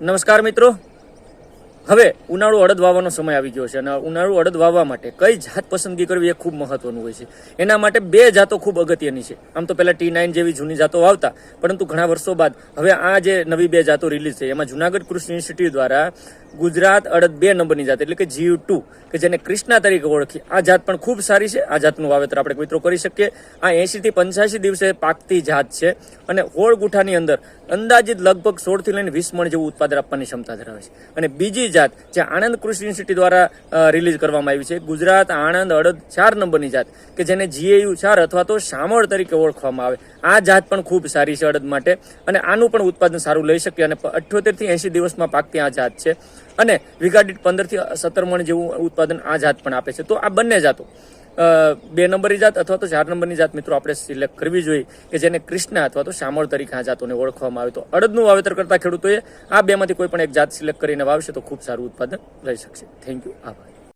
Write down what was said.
નમસ્કાર મિત્રો. હવે ઉનાળુ અડદ વાવવાનો સમય આવી ગયો છે અને ઉનાળુ અડદ વાવવા માટે કઈ જાત પસંદગી કરવી એ ખૂબ મહત્વનું હોય છે. એના માટે બે જાતો ખૂબ અગત્યની છે. આમ તો પહેલા ટી નાઇન જેવી જૂની જાતો વાવતા, પરંતુ ઘણા વર્ષો બાદ હવે આ જે નવી બે જાતો રિલીઝ થઈ, એમાં જુનાગઢ કૃષિ ઇન્સ્ટિટ્યૂટ દ્વારા ગુજરાત અડદ બે નંબરની જાત, એટલે કે જીયુ ટુ કે જેને કૃષ્ણા તરીકે ઓળખી, આ જાત પણ ખૂબ સારી છે. આ જાતનું વાવેતર આપણે મિત્રો કરી શકીએ. આ એંશીથી પંચ્યાસી દિવસે પાકતી જાત છે. અને હોળ ગુઠાની અંદર અંદાજિત લગભગ સોળથી લઈને વીસ મણ જેવું ઉત્પાદન આપવાની ક્ષમતા ધરાવે છે. અને બીજી જાત જે આણંદ કૃષિ યુનિવર્સિટી દ્વારા રિલીઝ કરવામાં આવી છે, ગુજરાત, આણંદ, અડદ ચાર નંબરની જાત કે જેને જીએયુ ચાર અથવા તો શામળ તરીકે ઓળખવામાં આવે. આ જાત પણ ખૂબ સારી છે અડદ માટે અને આનું પણ ઉત્પાદન સારું લઈ શકીએ અને અઠ્યોતેરથી એંશી દિવસમાં પાકતી આ જાત છે. અને વીઘા પંદરથી પંદર સત્તર મણ જેવું ઉત્પાદન આ જાત પણ આપે છે. તો આ બંને જાતો બે નંબરની જાત અથવા તો ચાર નંબરની જાત મિત્રો આપણે સિલેક્ટ કરવી જોઈએ કે જેને કૃષ્ણા અથવા તો શામળ તરીકે આ જાતોને ઓળખવામાં આવે. તો અડદનું વાવેતર કરતા ખેડૂતોએ આ બેમાંથી કોઈ પણ એક જાત સિલેક્ટ કરીને વાવશે તો ખૂબ સારું ઉત્પાદન લઈ શકશે. થેન્ક યુ આભાર.